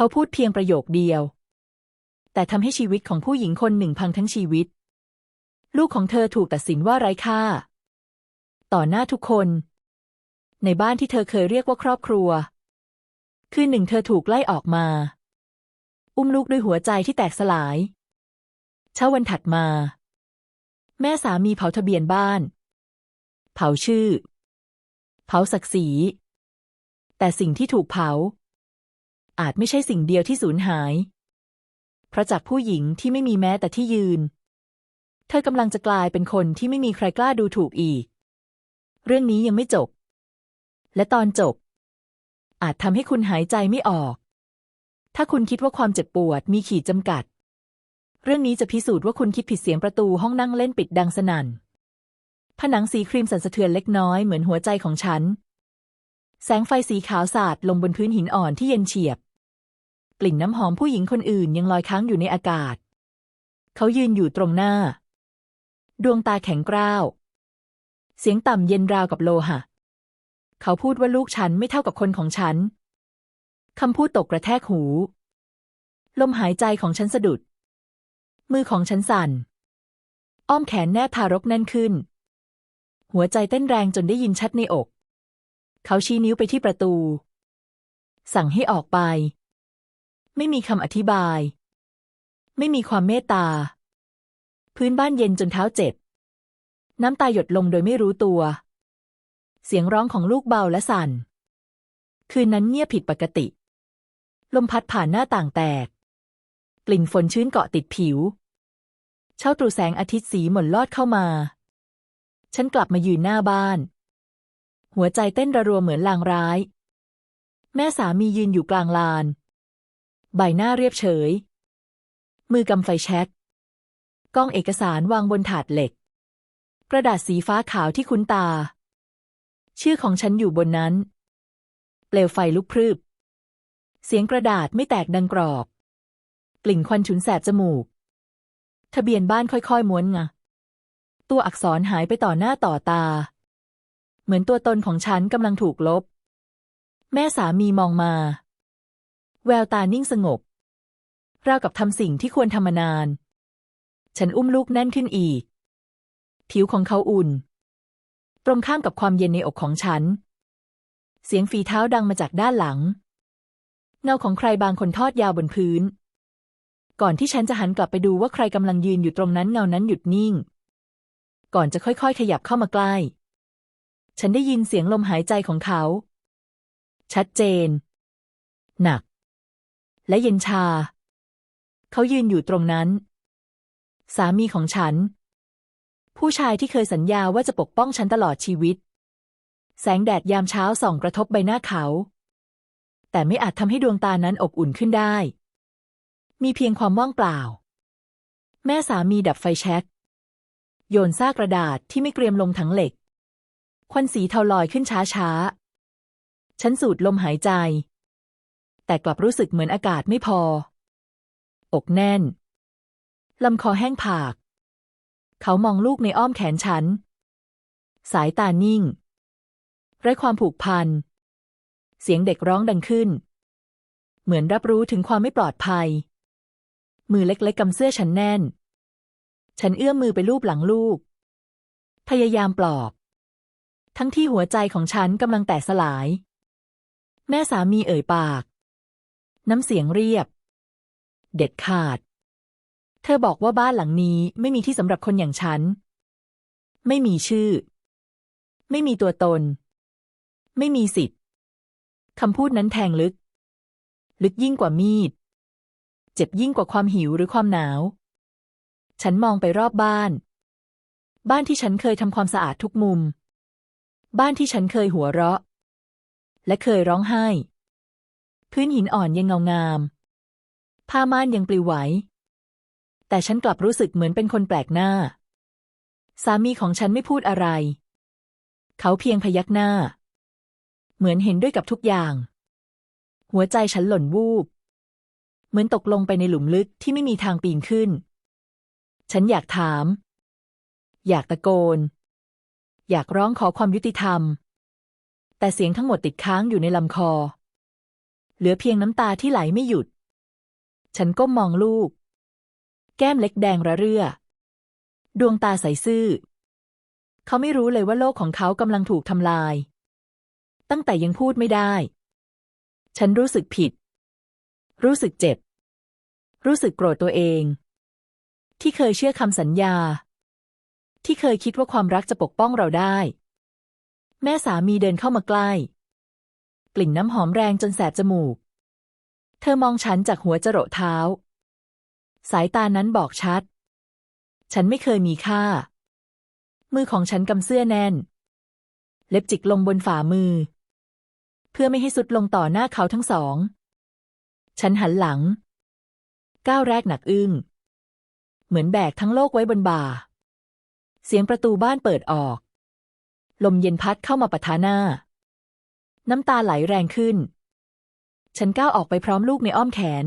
เขาพูดเพียงประโยคเดียว แต่ทำให้ชีวิตของผู้หญิงคนหนึ่งพังทั้งชีวิต ลูกของเธอถูกตัดสินว่าไร้ค่า ต่อหน้าทุกคน ในบ้านที่เธอเคยเรียกว่าครอบครัว คืนหนึ่งเธอถูกไล่ออกมา อุ้มลูกด้วยหัวใจที่แตกสลาย เช้าวันถัดมา แม่สามีเผาทะเบียนบ้าน เผาชื่อ เผาศักดิ์ศรีแต่สิ่งที่ถูกเผา อาจไม่ใช่สิ่งเดียวที่สูญหาย เพราะจากผู้หญิงที่ไม่มีแม้แต่ที่ยืน เธอกำลังจะกลายเป็นคนที่ไม่มีใครกล้าดูถูกอีก เรื่องนี้ยังไม่จบ และตอนจบ อาจทำให้คุณหายใจไม่ออก ถ้าคุณคิดว่าความเจ็บปวดมีขีดจำกัด เรื่องนี้จะพิสูจน์ว่าคุณคิดผิดเสียงประตูห้องนั่งเล่นปิดดังสนั่น ผนังสีครีมสั่นสะเทือนเล็กน้อยเหมือนหัวใจของฉันแสงไฟสีขาวสาดลงบนพื้นหินอ่อนที่เย็นเฉียบ กลิ่นน้ำหอมผู้หญิงคนอื่นยังลอยค้างอยู่ในอากาศ เขายืนอยู่ตรงหน้า ดวงตาแข็งกร้าว เสียงต่ำเย็นราวกับโลหะ เขาพูดว่าลูกฉันไม่เท่ากับคนของฉัน คำพูดตกกระแทกหู ลมหายใจของฉันสะดุด มือของฉันสั่น อ้อมแขนแนบทารกแน่นขึ้น หัวใจเต้นแรงจนได้ยินชัดในอก เขาชี้นิ้วไปที่ประตู สั่งให้ออกไป ไม่มีคำอธิบาย ไม่มีความเมตตา พื้นบ้านเย็นจนเท้าเจ็บ น้ำตาหยดลงโดยไม่รู้ตัว เสียงร้องของลูกเบาและสั่น คืนนั้นเงียบผิดปกติ ลมพัดผ่านหน้าต่างแตก กลิ่นฝนชื้นเกาะติดผิว เช้าตรู่แสงอาทิตย์สีหม่นลอดเข้ามา ฉันกลับมายืนหน้าบ้าน หัวใจเต้นระรัวเหมือนลางร้าย แม่สามียืนอยู่กลางลาน ใบหน้าเรียบเฉย มือกำไฟแช็กกล้องเอกสารวางบนถาดเหล็ก กระดาษสีฟ้าขาวที่คุ้นตา ชื่อของฉันอยู่บนนั้น เปลวไฟลุกพรึบ เสียงกระดาษไม่แตกดังกรอบ กลิ่นควันฉุนแสบจมูก ทะเบียนบ้านค่อยๆ ม้วนงะตัวอักษรหายไปต่อหน้าต่อตา เหมือนตัวตนของฉันกำลังถูกลบ แม่สามีมองมา แววตานิ่งสงบ ราวกับทำสิ่งที่ควรทำมานาน ฉันอุ้มลูกแน่นขึ้นอีก ผิวของเขาอุ่น ตรงข้ามกับความเย็นในอกของฉัน เสียงฝีเท้าดังมาจากด้านหลัง เงาของใครบางคนทอดยาวบนพื้น ก่อนที่ฉันจะหันกลับไปดูว่าใครกำลังยืนอยู่ตรงนั้นเงานั้นหยุดนิ่ง ก่อนจะค่อยๆ ขยับเข้ามาใกล้ ฉันได้ยินเสียงลมหายใจของเขา ชัดเจน หนัก และเย็นชา เขายืนอยู่ตรงนั้น สามีของฉัน ผู้ชายที่เคยสัญญาว่าจะปกป้องฉันตลอดชีวิต แสงแดดยามเช้าส่องกระทบใบหน้าเขา แต่ไม่อาจทำให้ดวงตานั้นอบอุ่นขึ้นได้ มีเพียงความว่างเปล่า แม่สามีดับไฟแช็กโยนซากกระดาษที่ไม่เกรียมลงถังเหล็ก ควันสีเทาลอยขึ้นช้าๆ ฉันสูดลมหายใจ แต่กลับรู้สึกเหมือนอากาศไม่พอ อกแน่น ลำคอแห้งผาก เขามองลูกในอ้อมแขนฉัน สายตานิ่ง ไร้ความผูกพัน เสียงเด็กร้องดังขึ้น เหมือนรับรู้ถึงความไม่ปลอดภัย มือเล็กๆกำเสื้อฉันแน่น ฉันเอื้อมมือไปลูบหลังลูก พยายามปลอบ ทั้งที่หัวใจของฉันกำลังแตกสลาย แม่สามีเอ่ยปาก น้ำเสียงเรียบ เด็ดขาด เธอบอกว่าบ้านหลังนี้ไม่มีที่สำหรับคนอย่างฉัน ไม่มีชื่อ ไม่มีตัวตน ไม่มีสิทธิ์คำพูดนั้นแทงลึก ลึกยิ่งกว่ามีด เจ็บยิ่งกว่าความหิวหรือความหนาว ฉันมองไปรอบบ้าน บ้านที่ฉันเคยทำความสะอาดทุกมุม บ้านที่ฉันเคยหัวเราะ และเคยร้องไห้ พื้นหินอ่อนยังเงางาม ผ้าม่านยังปลิวไหว แต่ฉันกลับรู้สึกเหมือนเป็นคนแปลกหน้า สามีของฉันไม่พูดอะไร เขาเพียงพยักหน้า เหมือนเห็นด้วยกับทุกอย่าง หัวใจฉันหล่นวูบ เหมือนตกลงไปในหลุมลึกที่ไม่มีทางปีนขึ้น ฉันอยากถาม อยากตะโกน อยากร้องขอความยุติธรรม แต่เสียงทั้งหมดติดค้างอยู่ในลำคอ เหลือเพียงน้ำตาที่ไหลไม่หยุด ฉันก้มมองลูก แก้มเล็กแดงระเรื่อ ดวงตาใสซื่อ เขาไม่รู้เลยว่าโลกของเขากำลังถูกทำลาย ตั้งแต่ยังพูดไม่ได้ ฉันรู้สึกผิด รู้สึกเจ็บ รู้สึกโกรธตัวเอง ที่เคยเชื่อคำสัญญา ที่เคยคิดว่าความรักจะปกป้องเราได้ แม่สามีเดินเข้ามาใกล้ กลิ่นน้ำหอมแรงจนแสบจมูก เธอมองฉันจากหัวจรดเท้า สายตานั้นบอกชัด ฉันไม่เคยมีค่า มือของฉันกำเสื้อแน่น เล็บจิกลงบนฝ่ามือ เพื่อไม่ให้สุดลงต่อหน้าเขาทั้งสอง ฉันหันหลัง ก้าวแรกหนักอึ้ง เหมือนแบกทั้งโลกไว้บนบ่า เสียงประตูบ้านเปิดออก ลมเย็นพัดเข้ามาปะทะหน้า น้ำตาไหลแรงขึ้น ฉันก้าวออกไปพร้อมลูกในอ้อมแขน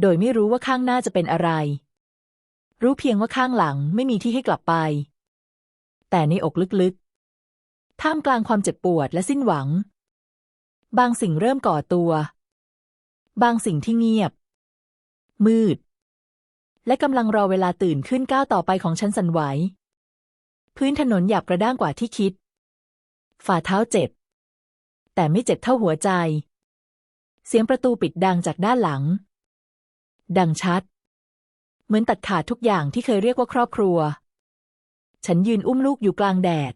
โดยไม่รู้ว่าข้างหน้าจะเป็นอะไร รู้เพียงว่าข้างหลังไม่มีที่ให้กลับไป แต่ในอกลึกๆ ท่ามกลางความเจ็บปวดและสิ้นหวัง บางสิ่งเริ่มก่อตัว บางสิ่งที่เงียบ มืด และกำลังรอเวลาตื่นขึ้นก้าวต่อไปของฉันสั่นไหว พื้นถนนหยาบกระด้างกว่าที่คิด ฝ่าเท้าเจ็บ แต่ไม่เจ็บเท่าหัวใจ เสียงประตูปิดดังจากด้านหลัง ดังชัด เหมือนตัดขาดทุกอย่างที่เคยเรียกว่าครอบครัว ฉันยืนอุ้มลูกอยู่กลางแดด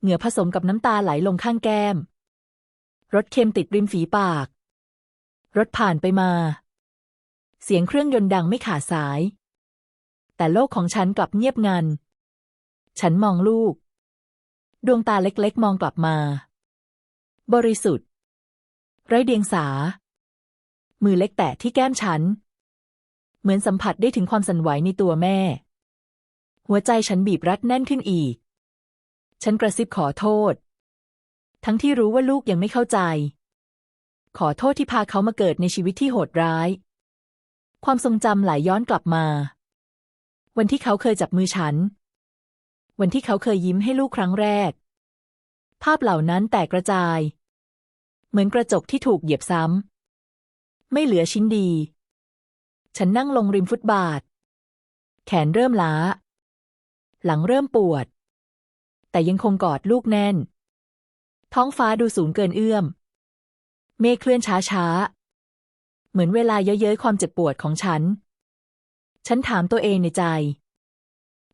เหงื่อผสมกับน้ำตาไหลลงข้างแก้ม รถเค็มติดริมฝีปาก รถผ่านไปมา เสียงเครื่องยนต์ดังไม่ขาดสาย แต่โลกของฉันกลับเงียบงัน ฉันมองลูก ดวงตาเล็กๆ มองกลับมา บริสุทธิ์ ไร้เดียงสา มือเล็กแตะที่แก้มฉัน เหมือนสัมผัสได้ถึงความสั่นไหวในตัวแม่ หัวใจฉันบีบรัดแน่นขึ้นอีก ฉันกระซิบขอโทษ ทั้งที่รู้ว่าลูกยังไม่เข้าใจ ขอโทษที่พาเขามาเกิดในชีวิตที่โหดร้าย ความทรงจำไหลยย้อนกลับมา วันที่เขาเคยจับมือฉัน วันที่เขาเคยยิ้มให้ลูกครั้งแรกภาพเหล่านั้นแตกกระจาย เหมือนกระจกที่ถูกเหยียบซ้ำ ไม่เหลือชิ้นดี ฉันนั่งลงริมฟุตบาท แขนเริ่มล้า หลังเริ่มปวด แต่ยังคงกอดลูกแน่น ท้องฟ้าดูสูงเกินเอื้อม เมฆเคลื่อนช้าช้าๆเหมือนเวลาเย้ยๆความเจ็บปวดของฉัน ฉันถามตัวเองในใจ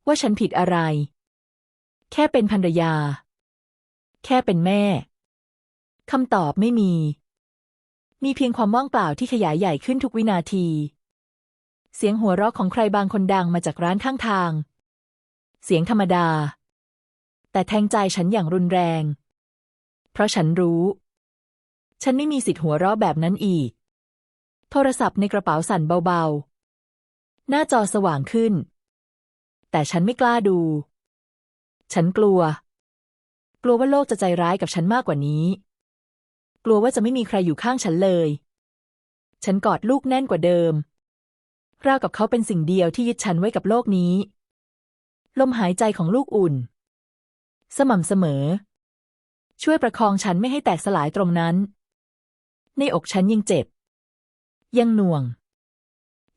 ว่าฉันผิดอะไร แค่เป็นภรรยา แค่เป็นแม่ คำตอบไม่มี มีเพียงความว่างเปล่าที่ขยายใหญ่ขึ้นทุกวินาที เสียงหัวเราะของใครบางคนดังมาจากร้านข้างทาง เสียงธรรมดา แต่แทงใจฉันอย่างรุนแรง เพราะฉันรู้ ฉันไม่มีสิทธิ์หัวเราะแบบนั้นอีก โทรศัพท์ในกระเป๋าสั่นเบาๆ หน้าจอสว่างขึ้น แต่ฉันไม่กล้าดู ฉันกลัว กลัวว่าโลกจะใจร้ายกับฉันมากกว่านี้ กลัวว่าจะไม่มีใครอยู่ข้างฉันเลย ฉันกอดลูกแน่นกว่าเดิม ราวกับเขาเป็นสิ่งเดียวที่ยึดฉันไว้กับโลกนี้ ลมหายใจของลูกอุ่น สม่ำเสมอ ช่วยประคองฉันไม่ให้แตกสลายตรงนั้น ในอกฉันยังเจ็บ ยังหน่วง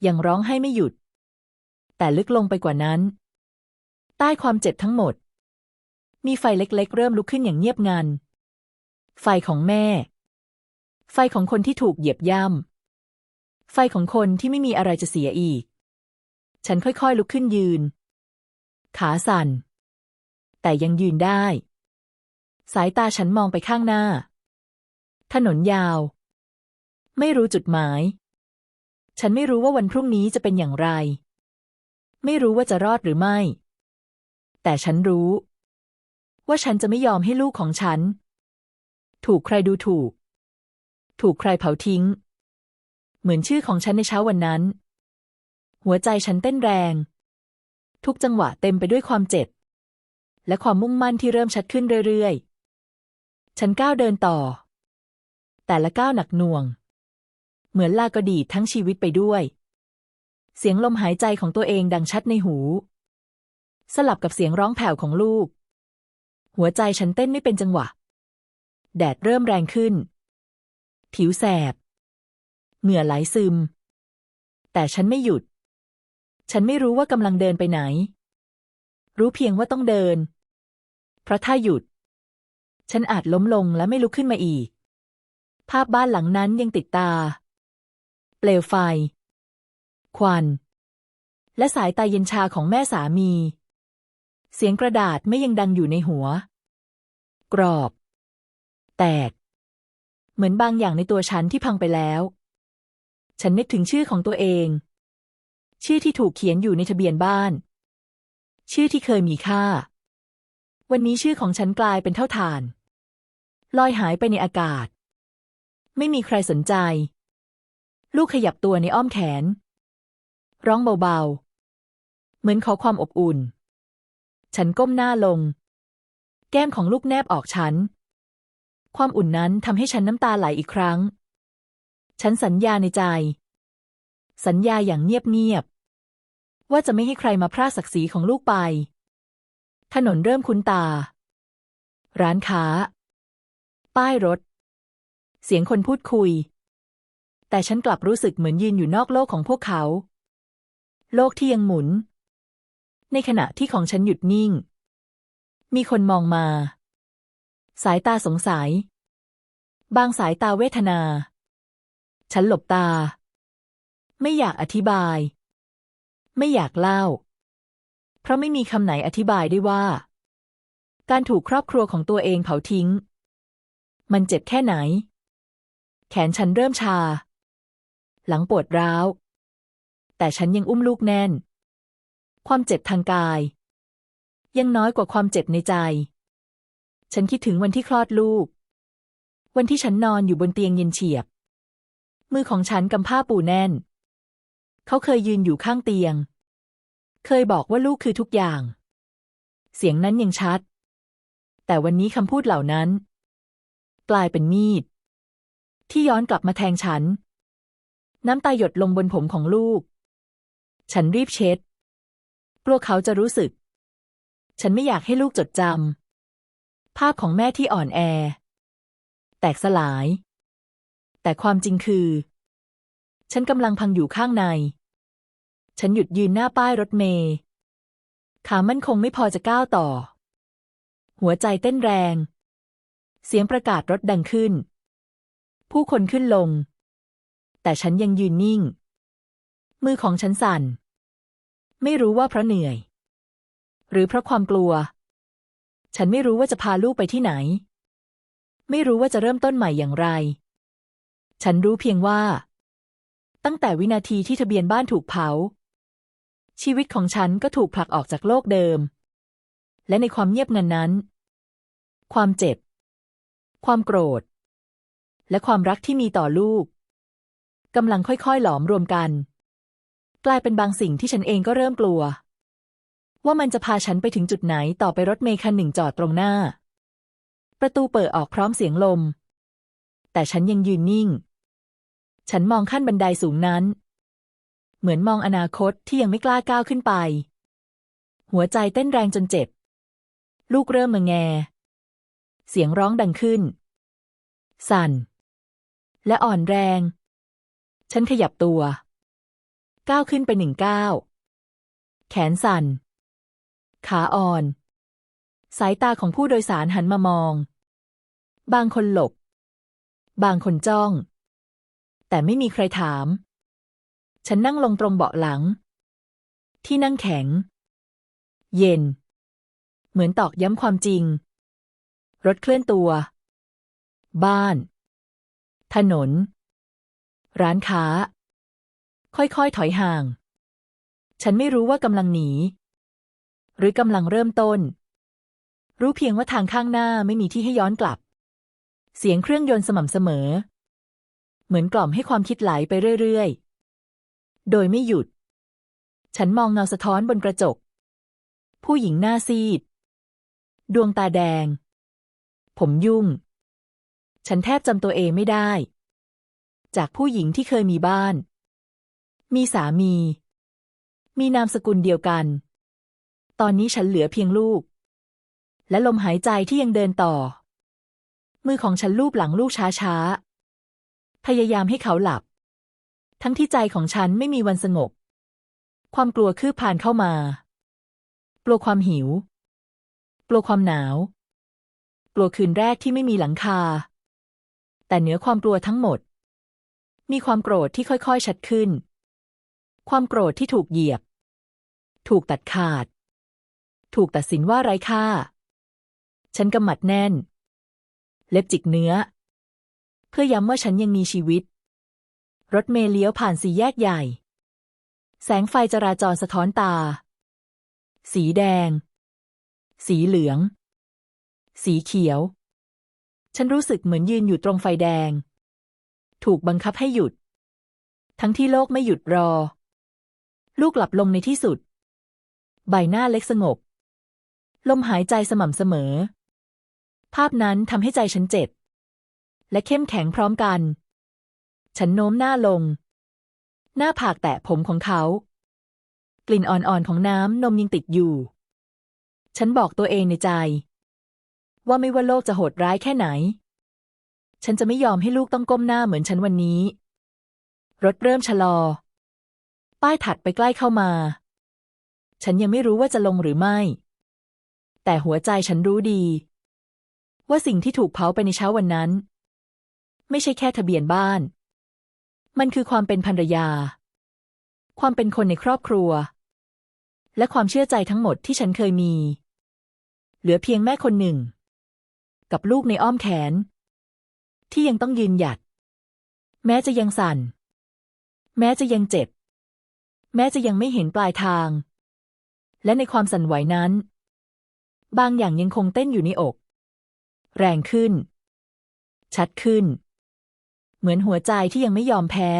ยังร้องให้ไม่หยุด แต่ลึกลงไปกว่านั้น ใต้ความเจ็บทั้งหมดมีไฟเล็กๆ เริ่มลุกขึ้นอย่างเงียบงัน ไฟของแม่ ไฟของคนที่ถูกเหยียบย่ำ ไฟของคนที่ไม่มีอะไรจะเสียอีก ฉันค่อยๆลุกขึ้นยืน ขาสั่น แต่ยังยืนได้ สายตาฉันมองไปข้างหน้า ถนนยาว ไม่รู้จุดหมาย ฉันไม่รู้ว่าวันพรุ่งนี้จะเป็นอย่างไร ไม่รู้ว่าจะรอดหรือไม่ แต่ฉันรู้ ว่าฉันจะไม่ยอมให้ลูกของฉัน ถูกใครดูถูก ถูกใครเผาทิ้ง เหมือนชื่อของฉันในเช้าวันนั้น หัวใจฉันเต้นแรง ทุกจังหวะเต็มไปด้วยความเจ็บ และความมุ่งมั่นที่เริ่มชัดขึ้นเรื่อยๆ ฉันก้าวเดินต่อ แต่ละก้าวหนักหน่วง เหมือนลากระดีดทั้งชีวิตไปด้วย เสียงลมหายใจของตัวเองดังชัดในหู สลับกับเสียงร้องแผ่วของลูก หัวใจฉันเต้นไม่เป็นจังหวะแดดเริ่มแรงขึ้น ผิวแสบ เหงื่อไหลซึม แต่ฉันไม่หยุด ฉันไม่รู้ว่ากำลังเดินไปไหน รู้เพียงว่าต้องเดิน เพราะถ้าหยุด ฉันอาจล้มลงและไม่ลุกขึ้นมาอีก ภาพบ้านหลังนั้นยังติดตา เปลวไฟ ควัน และสายตาเย็นชาของแม่สามี เสียงกระดาษไม่ยังดังอยู่ในหัว กรอบ แตก เหมือนบางอย่างในตัวฉันที่พังไปแล้ว ฉันนึกถึงชื่อของตัวเอง ชื่อที่ถูกเขียนอยู่ในทะเบียนบ้าน ชื่อที่เคยมีค่า วันนี้ชื่อของฉันกลายเป็นเท่าฐาน ลอยหายไปในอากาศ ไม่มีใครสนใจ ลูกขยับตัวในอ้อมแขน ร้องเบาๆ เหมือนขอความอบอุ่น ฉันก้มหน้าลง แก้มของลูกแนบออกฉัน ความอุ่นนั้นทำให้ฉันน้ำตาไหลอีกครั้ง ฉันสัญญาในใจ สัญญาอย่างเงียบๆว่าจะไม่ให้ใครมาพรากศักดิ์ศรีของลูกไป ถนนเริ่มคุ้นตา ร้านค้า ป้ายรถ เสียงคนพูดคุย แต่ฉันกลับรู้สึกเหมือนยืนอยู่นอกโลกของพวกเขา โลกที่ยังหมุน ในขณะที่ของฉันหยุดนิ่ง มีคนมองมา สายตาสงสัย บางสายตาเวทนา ฉันหลบตา ไม่อยากอธิบาย ไม่อยากเล่า เพราะไม่มีคำไหนอธิบายได้ว่า การถูกครอบครัวของตัวเองเผาทิ้ง มันเจ็บแค่ไหน แขนฉันเริ่มชา หลังปวดร้าว แต่ฉันยังอุ้มลูกแน่น ความเจ็บทางกาย ยังน้อยกว่าความเจ็บในใจ ฉันคิดถึงวันที่คลอดลูก วันที่ฉันนอนอยู่บนเตียงเย็นเฉียบ มือของฉันกำผ้าปูแน่น เขาเคยยืนอยู่ข้างเตียง เคยบอกว่าลูกคือทุกอย่าง เสียงนั้นยังชัด แต่วันนี้คำพูดเหล่านั้น กลายเป็นมีด ที่ย้อนกลับมาแทงฉัน น้ำตาหยดลงบนผมของลูก ฉันรีบเช็ด กลัวเขาจะรู้สึก ฉันไม่อยากให้ลูกจดจำ ภาพของแม่ที่อ่อนแอ แตกสลาย แต่ความจริงคือ ฉันกำลังพังอยู่ข้างใน ฉันหยุดยืนหน้าป้ายรถเมย์ขามั่นคงไม่พอจะก้าวต่อ หัวใจเต้นแรง เสียงประกาศรถดังขึ้น ผู้คนขึ้นลง แต่ฉันยังยืนนิ่ง มือของฉันสั่น ไม่รู้ว่าเพราะเหนื่อย หรือเพราะความกลัว ฉันไม่รู้ว่าจะพาลูกไปที่ไหน ไม่รู้ว่าจะเริ่มต้นใหม่อย่างไร ฉันรู้เพียงว่า ตั้งแต่วินาทีที่ทะเบียนบ้านถูกเผา ชีวิตของฉันก็ถูกผลักออกจากโลกเดิม และในความเงียบงันนั้น ความเจ็บ ความโกรธ และความรักที่มีต่อลูกกำลังค่อยๆ หลอมรวมกัน กลายเป็นบางสิ่งที่ฉันเองก็เริ่มกลัว ว่ามันจะพาฉันไปถึงจุดไหนต่อไปรถเมล์คันหนึ่งจอดตรงหน้า ประตูเปิดออกพร้อมเสียงลม แต่ฉันยังยืนนิ่ง ฉันมองขั้นบันไดสูงนั้น เหมือนมองอนาคตที่ยังไม่กล้าก้าวขึ้นไป หัวใจเต้นแรงจนเจ็บ ลูกเริ่มมงแง เสียงร้องดังขึ้น สั่น และอ่อนแรง ฉันขยับตัว ก้าวขึ้นไปหนึ่งก้าว แขนสั่น ขาอ่อน สายตาของผู้โดยสารหันมามอง บางคนหลบ บางคนจ้อง แต่ไม่มีใครถาม ฉันนั่งลงตรงเบาะหลัง ที่นั่งแข็ง เย็น เหมือนตอกย้ำความจริง รถเคลื่อนตัว บ้าน ถนน ร้านค้า ค่อยๆ ถอยห่าง ฉันไม่รู้ว่ากำลังหนี หรือกำลังเริ่มต้น รู้เพียงว่าทางข้างหน้าไม่มีที่ให้ย้อนกลับ เสียงเครื่องยนต์สม่ำเสมอ เหมือนกล่อมให้ความคิดไหลไปเรื่อยๆ โดยไม่หยุด ฉันมองเงาสะท้อนบนกระจก ผู้หญิงหน้าซีด ดวงตาแดง ผมยุ่ง ฉันแทบจำตัวเองไม่ได้ จากผู้หญิงที่เคยมีบ้าน มีสามี มีนามสกุลเดียวกัน ตอนนี้ฉันเหลือเพียงลูก และลมหายใจที่ยังเดินต่อ มือของฉันลูบหลังลูกช้าพยายามให้เขาหลับ ทั้งที่ใจของฉันไม่มีวันสงบ ความกลัวคืบผ่านเข้ามา กลัวความหิว กลัวความหนาว กลัวคืนแรกที่ไม่มีหลังคา แต่เหนือความกลัวทั้งหมด มีความโกรธที่ค่อยๆ ชัดขึ้น ความโกรธที่ถูกเหยียบ ถูกตัดขาด ถูกตัดสินว่าไร้ค่า ฉันกำหมัดแน่น เล็บจิกเนื้อ เพื่อย้ำว่าฉันยังมีชีวิต รถเมล์เลี้ยวผ่านสี่แยกใหญ่ แสงไฟจราจรสะท้อนตา สีแดง สีเหลือง สีเขียว ฉันรู้สึกเหมือนยืนอยู่ตรงไฟแดง ถูกบังคับให้หยุด ทั้งที่โลกไม่หยุดรอ ลูกหลับลงในที่สุด ใบหน้าเล็กสงบ ลมหายใจสม่ำเสมอ ภาพนั้นทำให้ใจฉันเจ็บ และเข้มแข็งพร้อมกัน ฉันโน้มหน้าลง หน้าผากแตะผมของเขา กลิ่นอ่อนๆของน้ำนมยังติดอยู่ ฉันบอกตัวเองในใจ ว่าไม่ว่าโลกจะโหดร้ายแค่ไหน ฉันจะไม่ยอมให้ลูกต้องก้มหน้าเหมือนฉันวันนี้ รถเริ่มชะลอ ป้ายถัดไปใกล้เข้ามา ฉันยังไม่รู้ว่าจะลงหรือไม่ แต่หัวใจฉันรู้ดี ว่าสิ่งที่ถูกเผาไปในเช้าวันนั้น ไม่ใช่แค่ทะเบียนบ้าน มันคือความเป็นภรรยา ความเป็นคนในครอบครัว และความเชื่อใจทั้งหมดที่ฉันเคยมี เหลือเพียงแม่คนหนึ่ง กับลูกในอ้อมแขน ที่ยังต้องยืนหยัด แม้จะยังสั่น แม้จะยังเจ็บ แม้จะยังไม่เห็นปลายทาง และในความสั่นไหวนั้น บางอย่างยังคงเต้นอยู่ในอก แรงขึ้น ชัดขึ้น เหมือนหัวใจที่ยังไม่ยอมแพ้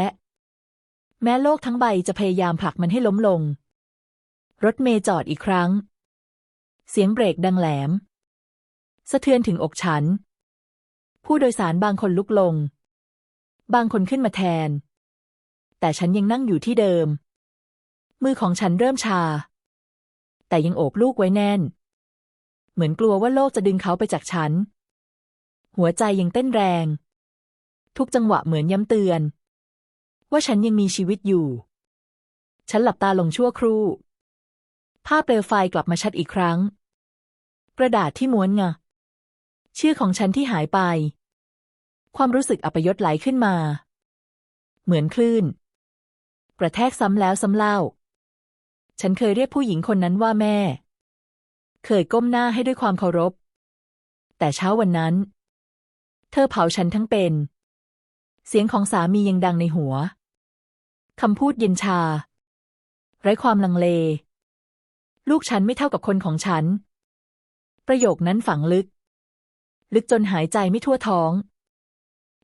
แม้โลกทั้งใบจะพยายามผลักมันให้ล้มลง รถเมย์จอดอีกครั้ง เสียงเบรกดังแหลม สะเทือนถึงอกฉัน ผู้โดยสารบางคนลุกลง บางคนขึ้นมาแทน แต่ฉันยังนั่งอยู่ที่เดิม มือของฉันเริ่มชา แต่ยังโอบลูกไว้แน่น เหมือนกลัวว่าโลกจะดึงเขาไปจากฉัน หัวใจยังเต้นแรง ทุกจังหวะเหมือนย้ำเตือน ว่าฉันยังมีชีวิตอยู่ ฉันหลับตาลงชั่วครู่ ภาพเปลวไฟกลับมาชัดอีกครั้ง กระดาษที่ม้วนงะชื่อของฉันที่หายไป ความรู้สึกอัปยศไหลขึ้นมา เหมือนคลื่น กระแทกซ้ำแล้วซ้ำเล่า ฉันเคยเรียกผู้หญิงคนนั้นว่าแม่ เคยก้มหน้าให้ด้วยความเคารพ แต่เช้าวันนั้น เธอเผาฉันทั้งเป็น เสียงของสามียังดังในหัวคำพูดเย็นชา ไร้ความลังเล ลูกฉันไม่เท่ากับคนของฉัน ประโยคนั้นฝังลึก ลึกจนหายใจไม่ทั่วท้อง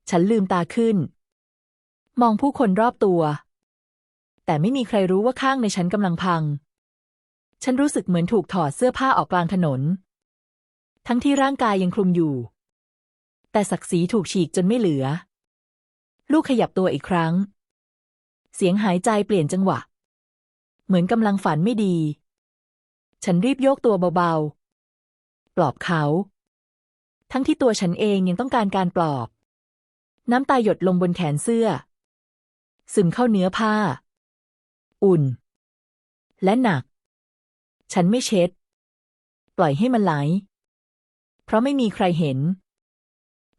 ฉันลืมตาขึ้น มองผู้คนรอบตัว แต่ไม่มีใครรู้ว่าข้างในฉันกำลังพัง ฉันรู้สึกเหมือนถูกถอดเสื้อผ้าออกกลางถนน ทั้งที่ร่างกายยังคลุมอยู่ แต่ศักดิ์ศรีถูกฉีกจนไม่เหลือ ลูกขยับตัวอีกครั้ง เสียงหายใจเปลี่ยนจังหวะ เหมือนกำลังฝันไม่ดี ฉันรีบโยกตัวเบาๆ ปลอบเขา ทั้งที่ตัวฉันเองยังต้องการการปลอบ น้ำตาหยดลงบนแขนเสื้อ ซึมเข้าเนื้อผ้า อุ่น และหนัก ฉันไม่เช็ด ปล่อยให้มันไหล เพราะไม่มีใครเห็น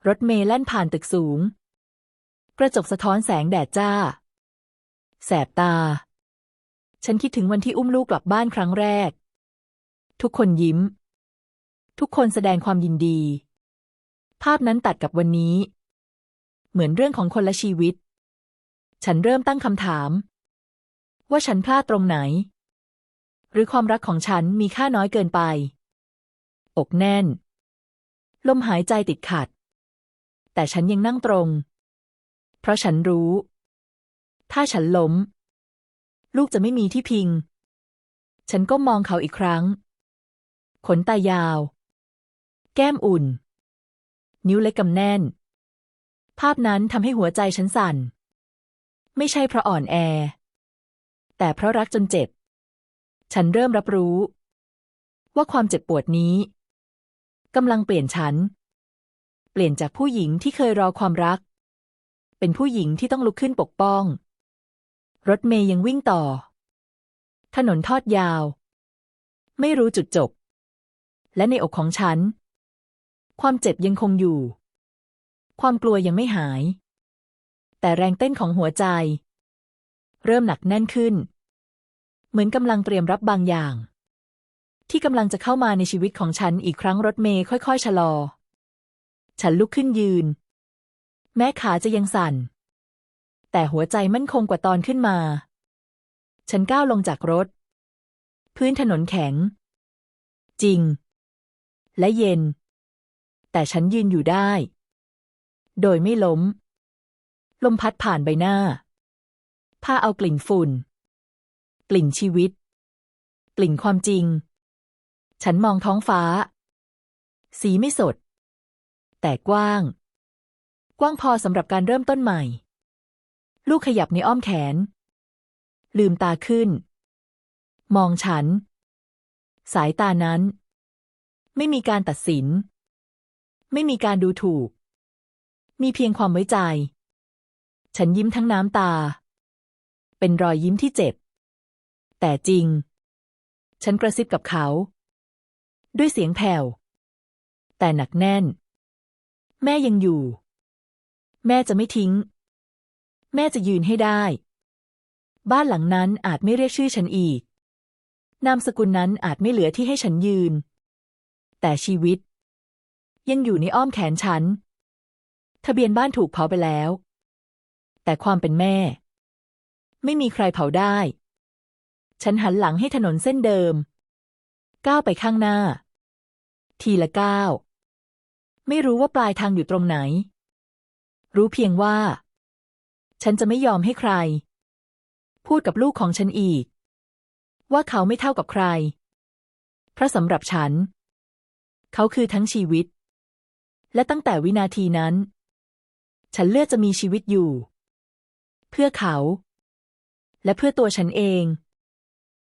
รถเมล์แล่นผ่านตึกสูง กระจกสะท้อนแสงแดดจ้า แสบตา ฉันคิดถึงวันที่อุ้มลูกกลับบ้านครั้งแรก ทุกคนยิ้ม ทุกคนแสดงความยินดี ภาพนั้นตัดกับวันนี้ เหมือนเรื่องของคนละชีวิต ฉันเริ่มตั้งคำถาม ว่าฉันพลาดตรงไหน หรือความรักของฉันมีค่าน้อยเกินไป อกแน่น ลมหายใจติดขัด แต่ฉันยังนั่งตรง เพราะฉันรู้ ถ้าฉันล้ม ลูกจะไม่มีที่พิง ฉันก็มองเขาอีกครั้ง ขนตายาว แก้มอุ่น นิ้วเล็กกำแน่น ภาพนั้นทำให้หัวใจฉันสั่น ไม่ใช่เพราะอ่อนแอ แต่เพราะรักจนเจ็บ ฉันเริ่มรับรู้ ว่าความเจ็บปวดนี้กำลังเปลี่ยนฉัน เปลี่ยนจากผู้หญิงที่เคยรอความรัก เป็นผู้หญิงที่ต้องลุกขึ้นปกป้อง รถเมย์ยังวิ่งต่อ ถนนทอดยาว ไม่รู้จุดจบ และในอกของฉัน ความเจ็บยังคงอยู่ ความกลัวยังไม่หาย แต่แรงเต้นของหัวใจ เริ่มหนักแน่นขึ้น เหมือนกำลังเตรียมรับบางอย่าง ที่กำลังจะเข้ามาในชีวิตของฉันอีกครั้งรถเมย์ค่อย ๆ ชะลอ ฉันลุกขึ้นยืน แม้ขาจะยังสั่น แต่หัวใจมั่นคงกว่าตอนขึ้นมา ฉันก้าวลงจากรถ พื้นถนนแข็ง จริง และเย็น แต่ฉันยืนอยู่ได้ โดยไม่ล้ม ลมพัดผ่านใบหน้าพาเอากลิ่นฝุ่น กลิ่นชีวิตกลิ่นความจริง ฉันมองท้องฟ้า สีไม่สด แต่กว้าง กว้างพอสำหรับการเริ่มต้นใหม่ ลูกขยับในอ้อมแขน ลืมตาขึ้น มองฉัน สายตานั้น ไม่มีการตัดสิน ไม่มีการดูถูก มีเพียงความไว้ใจ ฉันยิ้มทั้งน้ำตา เป็นรอยยิ้มที่เจ็บ แต่จริง ฉันกระซิบกับเขา ด้วยเสียงแผ่ว แต่หนักแน่น แม่ยังอยู่ แม่จะไม่ทิ้ง แม่จะยืนให้ได้ บ้านหลังนั้นอาจไม่เรียกชื่อฉันอีก นามสกุลนั้นอาจไม่เหลือที่ให้ฉันยืน แต่ชีวิต ยังอยู่ในอ้อมแขนฉัน ทะเบียนบ้านถูกเผาไปแล้ว แต่ความเป็นแม่ ไม่มีใครเผาได้ ฉันหันหลังให้ถนนเส้นเดิม ก้าวไปข้างหน้า ทีละก้าว ไม่รู้ว่าปลายทางอยู่ตรงไหน รู้เพียงว่า ฉันจะไม่ยอมให้ใคร พูดกับลูกของฉันอีก ว่าเขาไม่เท่ากับใคร เพราะสำหรับฉัน เขาคือทั้งชีวิต และตั้งแต่วินาทีนั้น ฉันเลือกจะมีชีวิตอยู่ เพื่อเขา และเพื่อตัวฉันเอง